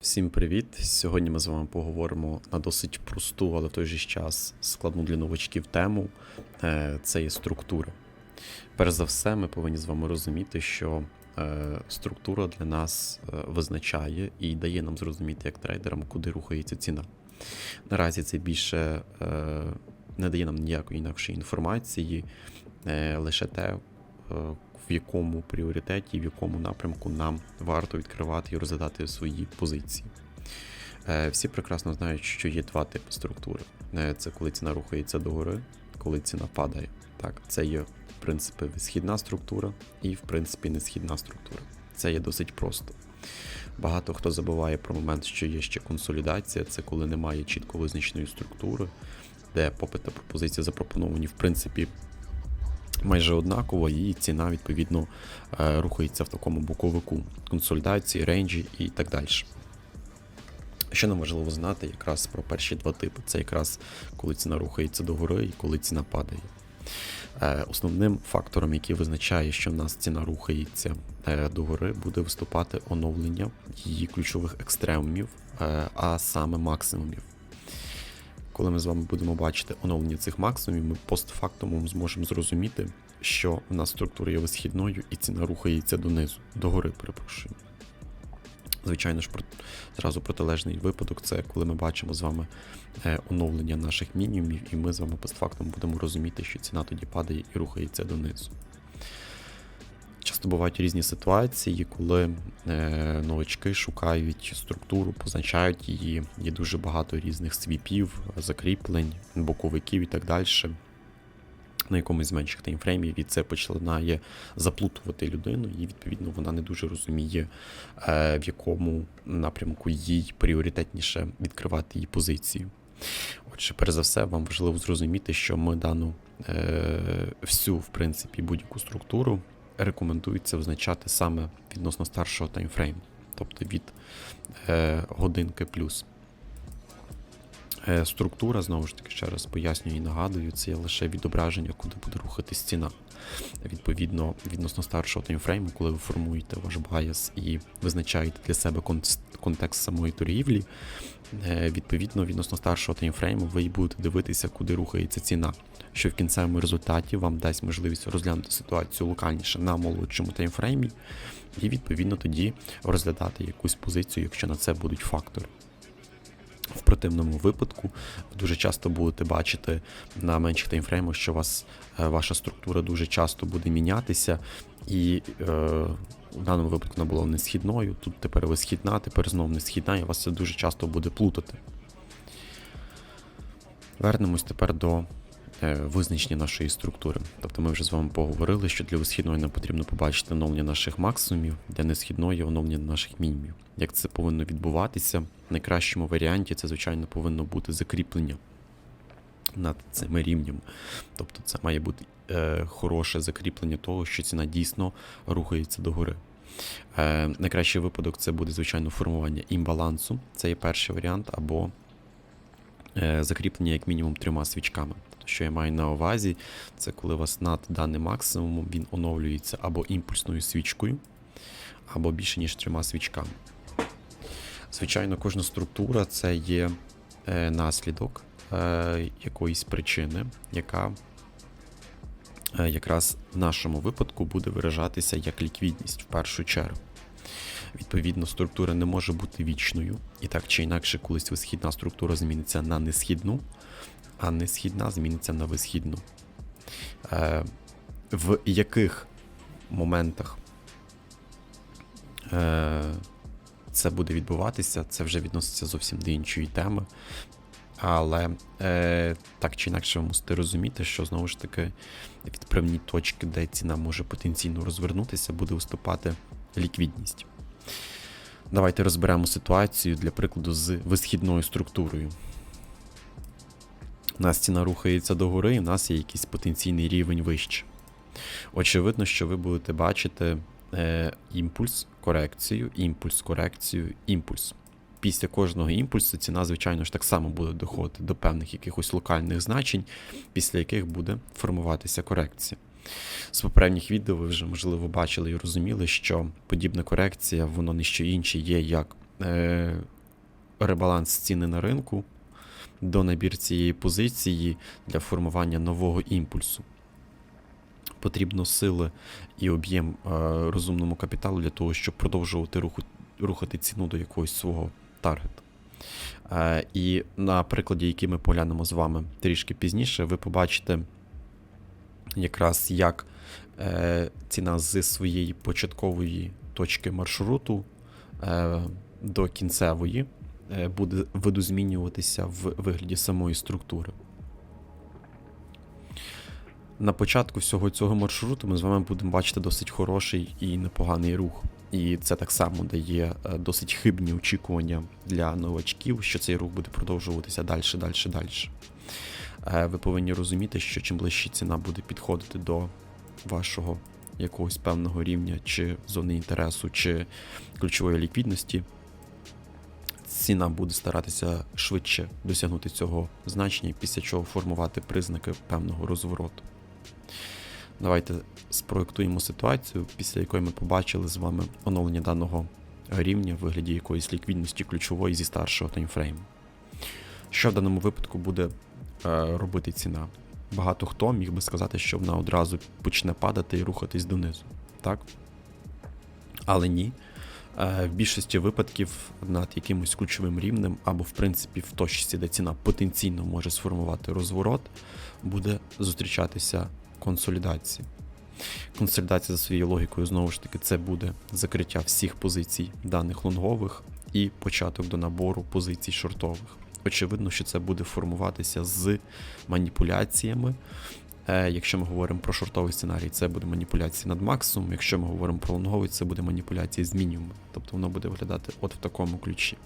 Всім привіт! Сьогодні ми з вами поговоримо на досить просту, але в той же час складну для новачків тему. Це є структура. Перш за все, ми повинні з вами розуміти, що е, структура для нас е, визначає і дає нам зрозуміти як трейдерам, куди рухається ціна. Наразі це більше е, не дає нам ніякої інакшої інформації, лише те, в якому пріоритеті, в якому напрямку нам варто відкривати і розглядати свої позиції. Е, Всі прекрасно знають, що є два типи структури: Е, це коли ціна рухається догори, коли ціна падає. Так, це є, в принципі, східна структура і, в принципі, несхідна структура. Це є досить просто. Багато хто забуває про момент, що є ще консолідація, це коли немає чітко визначеної структури, де попит та пропозиція запропоновані, в принципі, майже однаково, і ціна, відповідно, е, рухається в такому боковику консолідації, рейнджі і так далі. Що нам важливо знати якраз про перші два типи: це якраз коли ціна рухається догори і коли ціна падає. Е, Основним фактором, який визначає, що в нас ціна рухається е, догори, буде виступати оновлення її ключових екстремумів, а саме максимумів. Коли ми з вами будемо бачити оновлення цих максимумів, ми постфактумом зможемо зрозуміти, що в нас структура є висхідною і ціна рухається донизу, догори, перепрошую. Звичайно ж, зразу протилежний випадок це коли ми бачимо з вами е, оновлення наших мінімумів, і ми з вами постфактум будемо розуміти, що ціна тоді падає і рухається донизу. Часто бувають різні ситуації, коли е, новачки шукають структуру, позначають її. Є дуже багато різних свіпів, закріплень, боковиків і так далі. На якомусь з менших таймфреймів, і це починає заплутувати людину, і відповідно вона не дуже розуміє, е, в якому напрямку їй пріоритетніше відкривати її позицію. Отже, перш за все, вам важливо зрозуміти, що ми дану е, всю, в принципі, будь-яку структуру рекомендується визначати саме відносно старшого таймфрейму, тобто від е, годинки плюс. Е, Структура, знову ж таки, ще раз пояснюю і нагадую, це лише відображення, куди буде рухатись ціна. Відповідно, відносно старшого таймфрейму, коли ви формуєте ваш байс і визначаєте для себе контекст самої торгівлі, е, відповідно, відносно старшого таймфрейму, ви й будете дивитися, куди рухається ціна, що в кінцевому результаті вам дасть можливість розглянути ситуацію локальніше на молодшому таймфреймі, і відповідно тоді розглядати якусь позицію, якщо на це будуть фактори. В противному випадку. Ви дуже часто будете бачити на менших таймфреймах, що вас е, ваша структура дуже часто буде мінятися, і е, в даному випадку вона була не східною, тут тепер ви східна, тепер знову не східна, і вас це дуже часто буде плутати. Вернемось тепер до визначення нашої структури. Тобто ми вже з вами поговорили, що для висхідної нам потрібно побачити оновлення наших максимумів, для несхідної оновлення наших мінімумів. Як це повинно відбуватися? В найкращому варіанті це, звичайно, повинно бути закріплення над цими рівнями. Тобто це має бути е, хороше закріплення того, що ціна дійсно рухається догори. Е, найкращий випадок це буде, звичайно, формування імбалансу. Це є перший варіант, або е, закріплення як мінімум трьома свічками. Що я маю на увазі, це коли у вас над даним максимумом він оновлюється або імпульсною свічкою, або більше ніж трьома свічками. Звичайно, кожна структура це є е, наслідок е, якоїсь причини, яка е, якраз в нашому випадку буде виражатися як ліквідність в першу чергу. Відповідно, структура не може бути вічною, і так чи інакше, колись висхідна структура зміниться на несхідну, а несхідна зміниться на висхідну. Е, в яких моментах е, це буде відбуватися, це вже відноситься зовсім до іншої теми. Але е, так чи інакше ви мусите розуміти, що знову ж таки відправні точки, де ціна може потенційно розвернутися, буде виступати ліквідність. Давайте розберемо ситуацію для прикладу з висхідною структурою. У нас ціна рухається догори, і в нас є якийсь потенційний рівень вище. Очевидно, що ви будете бачити е, імпульс, корекцію, імпульс, корекцію, імпульс. Після кожного імпульсу ціна, звичайно ж, так само буде доходити до певних якихось локальних значень, після яких буде формуватися корекція. З попередніх відео ви вже, можливо, бачили і розуміли, що подібна корекція, воно не що інше є, як е, ребаланс ціни на ринку до набір цієї позиції для формування нового імпульсу. Потрібно сили і об'єм е, розумному капіталу для того, щоб продовжувати руху, рухати ціну до якогось свого таргету. Е, і на прикладі, який ми поглянемо з вами трішки пізніше, ви побачите якраз як е, ціна з своєї початкової точки маршруту до кінцевої буде видозмінюватися в вигляді самої структури. На початку всього цього маршруту ми з вами будемо бачити досить хороший і непоганий рух. І це так само дає е, досить хибні очікування для новачків, що цей рух буде продовжуватися далі, далі, далі. Е, Ви повинні розуміти, що чим ближче ціна буде підходити до вашого якогось певного рівня, чи зони інтересу, чи ключової ліквідності, ціна буде старатися швидше досягнути цього значення, після чого формувати признаки певного розвороту. Давайте спроектуємо ситуацію, після якої ми побачили з вами оновлення даного рівня в вигляді якоїсь ліквідності ключової зі старшого таймфрейму. Що в даному випадку буде е, робити ціна? Багато хто міг би сказати, що вона одразу почне падати і рухатись донизу. Так? Але ні. Е, в більшості випадків над якимось ключовим рівнем, або, в принципі, в точці, де ціна потенційно може сформувати розворот, буде зустрічатися консолідація. Консолідація за своєю логікою, знову ж таки, це буде закриття всіх позицій даних лонгових і початок до набору позицій шортових. Очевидно, що це буде формуватися з маніпуляціями. Е, Якщо ми говоримо про шортовий сценарій, це буде маніпуляція над максимумом. Якщо ми говоримо про лонговий, це буде маніпуляція з мінімумом. Тобто воно буде виглядати от в такому ключі.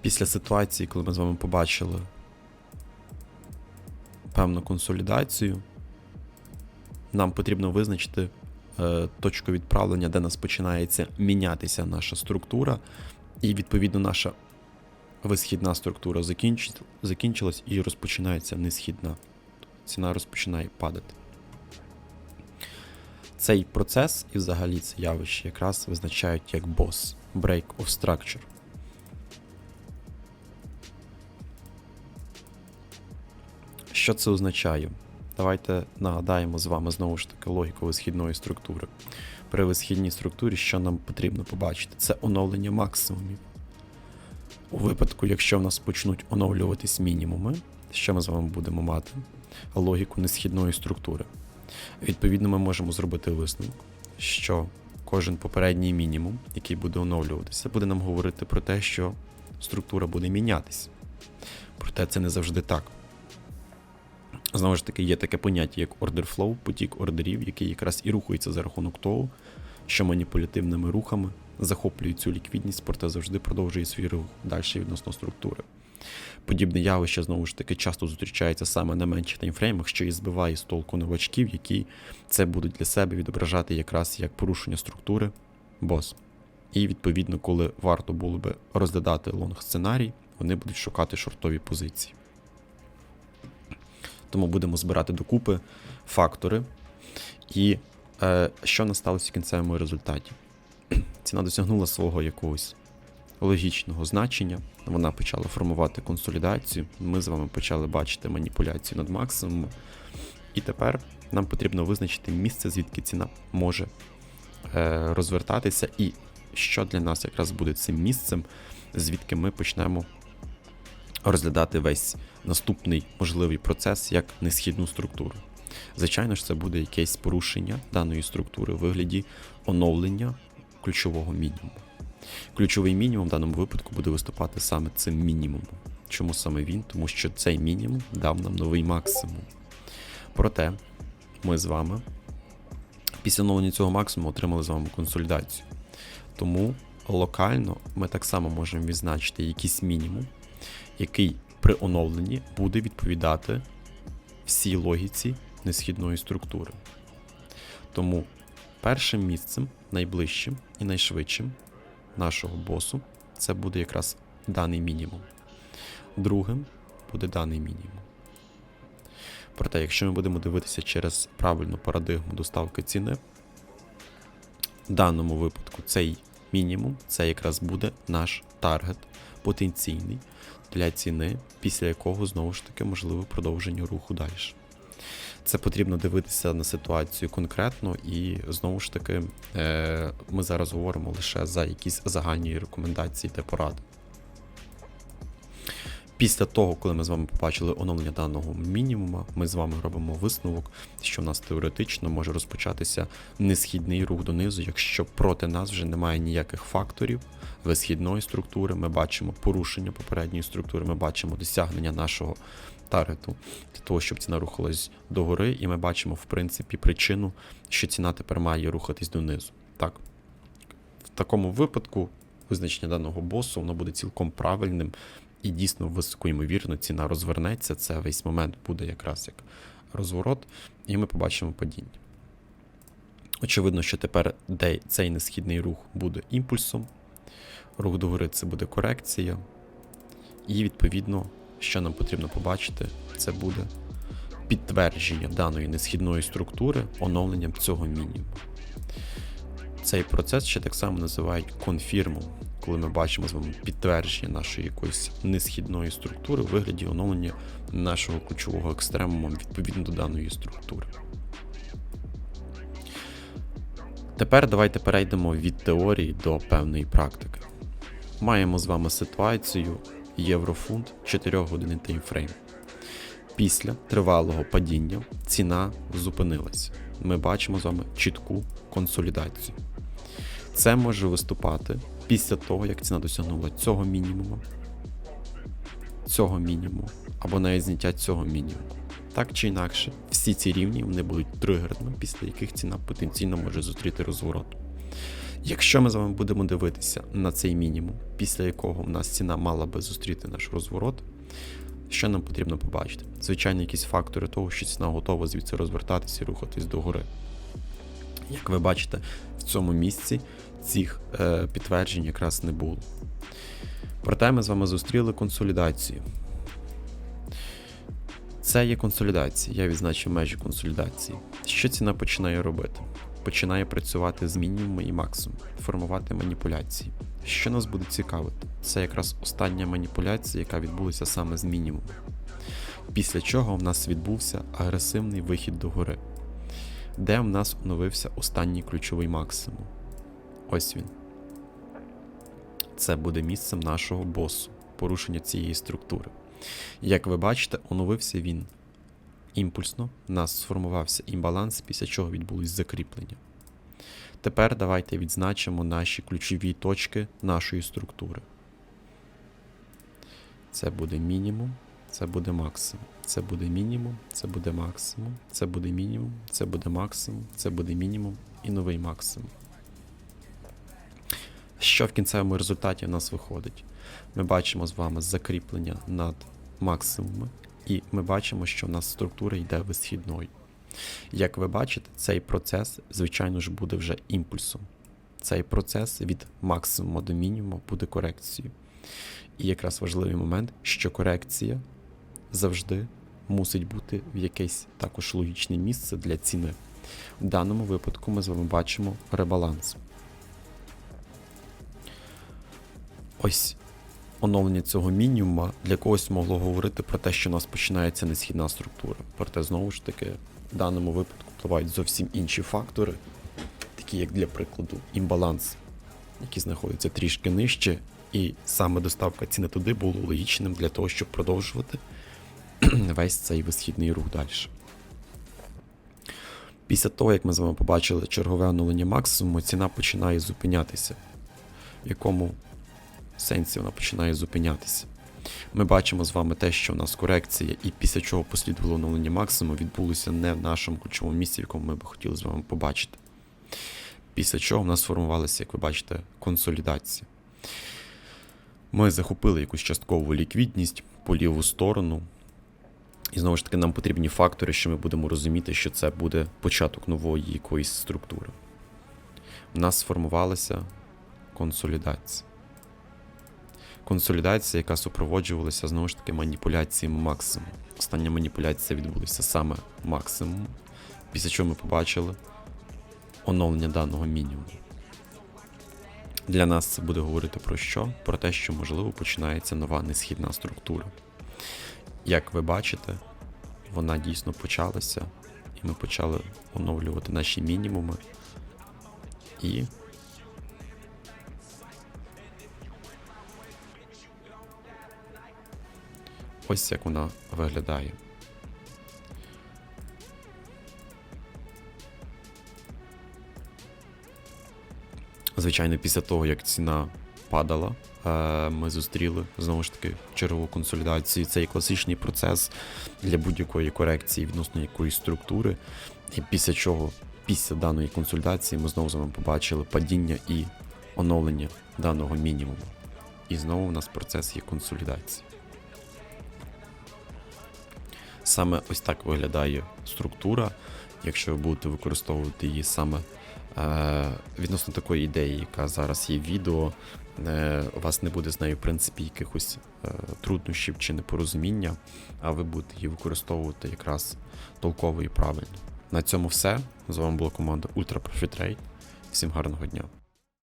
Після ситуації, коли ми з вами побачили певну консолідацію, нам потрібно визначити е, точку відправлення, де нас починається мінятися наша структура, і відповідно наша висхідна структура закінч... закінчилась і розпочинається несхідна. Ціна розпочинає падати. Цей процес і взагалі це явище якраз визначають як бос Break of Structure. Що це означає? Давайте нагадаємо з вами знову ж таки логіку висхідної структури. При висхідній структурі, що нам потрібно побачити, це оновлення максимумів. У випадку, якщо в нас почнуть оновлюватись мінімуми, що ми з вами будемо мати? Логіку несхідної структури. Відповідно, ми можемо зробити висновок, що кожен попередній мінімум, який буде оновлюватися, буде нам говорити про те, що структура буде мінятися. Проте це не завжди так. Знову ж таки, є таке поняття, як order flow, потік ордерів, який якраз і рухається за рахунок того, що маніпулятивними рухами захоплює цю ліквідність, проте завжди продовжує свій рух далі відносно структури. Подібне явище, знову ж таки, часто зустрічається саме на менших таймфреймах, що і збиває з толку новачків, які це будуть для себе відображати якраз як порушення структури бос. І відповідно, коли варто було би розглядати лонг сценарій, вони будуть шукати шортові позиції. Тому будемо збирати докупи фактори. І е, що насталося в кінцевому результаті? Ціна досягнула свого якогось логічного значення. Вона почала формувати консолідацію. Ми з вами почали бачити маніпуляцію над максимумом. І тепер нам потрібно визначити місце, звідки ціна може е, розвертатися, і що для нас якраз буде цим місцем, звідки ми почнемо розглядати весь наступний можливий процес як несхідну структуру. Звичайно ж, це буде якесь порушення даної структури в вигляді оновлення ключового мінімуму. Ключовий мінімум в даному випадку буде виступати саме цим мінімумом. Чому саме він? Тому що цей мінімум дав нам новий максимум. Проте ми з вами після оновлення цього максимуму отримали з вами консолідацію. Тому локально ми так само можемо відзначити якийсь мінімум, який при оновленні буде відповідати всій логіці несхідної структури. Тому першим місцем, найближчим і найшвидшим нашого босу це буде якраз даний мінімум. Другим буде даний мінімум. Проте, якщо ми будемо дивитися через правильну парадигму доставки ціни, в даному випадку цей мінімум це якраз буде наш таргет потенційний для ціни, після якого знову ж таки можливо продовження руху далі. Це потрібно дивитися на ситуацію конкретно, і знову ж таки, е, ми зараз говоримо лише за якісь загальні рекомендації та поради. Після того, коли ми з вами побачили оновлення даного мінімума, ми з вами робимо висновок, що в нас теоретично може розпочатися несхідний рух донизу, якщо проти нас вже немає ніяких факторів висхідної структури. Ми бачимо порушення попередньої структури, ми бачимо досягнення нашого таргету для того, щоб ціна рухалась догори, і ми бачимо, в принципі, причину, що ціна тепер має рухатись донизу. Так. В такому випадку визначення даного босу воно буде цілком правильним і дійсно високо ймовірно ціна розвернеться. Це весь момент буде якраз як розворот, і ми побачимо падіння. Очевидно, що тепер цей несхідний рух буде імпульсом. Рух догори це буде корекція. І відповідно, що нам потрібно побачити, це буде підтвердження даної несхідної структури оновленням цього мінімуму. Цей процес ще так само називають конфірмом, коли ми бачимо з вами підтвердження нашої якоїсь несхідної структури у вигляді оновлення нашого ключового екстремуму відповідно до даної структури. Тепер давайте перейдемо від теорії до певної практики. Маємо з вами ситуацію єврофунт 4 години таймфрейм. Після тривалого падіння ціна зупинилася. Ми бачимо з вами чітку консолідацію. Це може виступати після того, як ціна досягнула цього мінімуму, цього мінімуму, або навіть зняття цього мінімуму. Так чи інакше, всі ці рівні вони будуть тригерними, після яких ціна потенційно може зустріти розворот. Якщо ми з вами будемо дивитися на цей мінімум, після якого в нас ціна мала би зустріти наш розворот, що нам потрібно побачити? Звичайно, якісь фактори того, що ціна готова звідси розвертатися і рухатись догори. Як ви бачите, цьому місці цих е, підтверджень якраз не було. Проте ми з вами зустріли консолідацію. Це є консолідація. Я відзначив межі консолідації. Що ціна починає робити? Починає працювати з мінімумом і максимумом, формувати маніпуляції. Що нас буде цікавити? Це якраз остання маніпуляція, яка відбулася саме з мінімумом. Після чого в нас відбувся агресивний вихід до гори, де в нас оновився останній ключовий максимум. Ось він. Це буде місцем нашого босу, порушення цієї структури. Як ви бачите, оновився він імпульсно, у нас сформувався імбаланс, після чого відбулось закріплення. Тепер давайте відзначимо наші ключові точки нашої структури. Це буде мінімум, це буде максимум. Це буде мінімум, це буде максимум, це буде мінімум, це буде максимум, це буде мінімум і новий максимум. Що в кінцевому результаті в нас виходить? Ми бачимо з вами закріплення над максимуми, і ми бачимо, що в нас структура йде висхідною. Як ви бачите, цей процес, звичайно ж, буде вже імпульсом. Цей процес від максимуму до мінімуму буде корекцією. І якраз важливий момент, що корекція завжди мусить бути в якесь також логічне місце для ціни. В даному випадку ми з вами бачимо ребаланс. Ось оновлення цього мінімума для когось могло говорити про те, що у нас починається несхідна структура. Проте, знову ж таки, в даному випадку впливають зовсім інші фактори, такі як для прикладу імбаланс, який знаходиться трішки нижче, і саме доставка ціни туди було логічним для того, щоб продовжувати весь цей висхідний рух далі. Після того, як ми з вами побачили чергове оновлення максимуму, ціна починає зупинятися, в якому сенсі вона починає зупинятися. Ми бачимо з вами те, що у нас корекція, і після чого послідувало оновлення максимуму, відбулося не в нашому ключовому місці, в якому ми б хотіли з вами побачити. Після чого в нас сформувалася, як ви бачите, консолідація. Ми захопили якусь часткову ліквідність по ліву сторону. І знову ж таки, нам потрібні фактори, що ми будемо розуміти, що це буде початок нової якоїсь структури. У нас сформувалася консолідація. Консолідація, яка супроводжувалася знову ж таки маніпуляціями максимум. Остання маніпуляція відбулася саме максимум, після чого ми побачили оновлення даного мінімуму. Для нас це буде говорити про що? Про те, що можливо починається нова несхідна структура. Як ви бачите, вона дійсно почалася, і ми почали оновлювати наші мінімуми. І ось як вона виглядає. Звичайно, після того, як ціна падала, ми зустріли знову ж таки чергову консолідацію. Це класичний процес для будь-якої корекції відносно якоїсь структури. І після чого, після даної консолідації, ми знову з вами побачили падіння і оновлення даного мінімуму. І знову у нас процес є консолідації. Саме ось так виглядає структура, якщо ви будете використовувати її саме е, відносно такої ідеї, яка зараз є в відео, е, у вас не буде з нею, в принципі, якихось е, труднощів чи непорозуміння, а ви будете її використовувати якраз толково і правильно. На цьому все. З вами була команда Ultra Profit Trade. Всім гарного дня.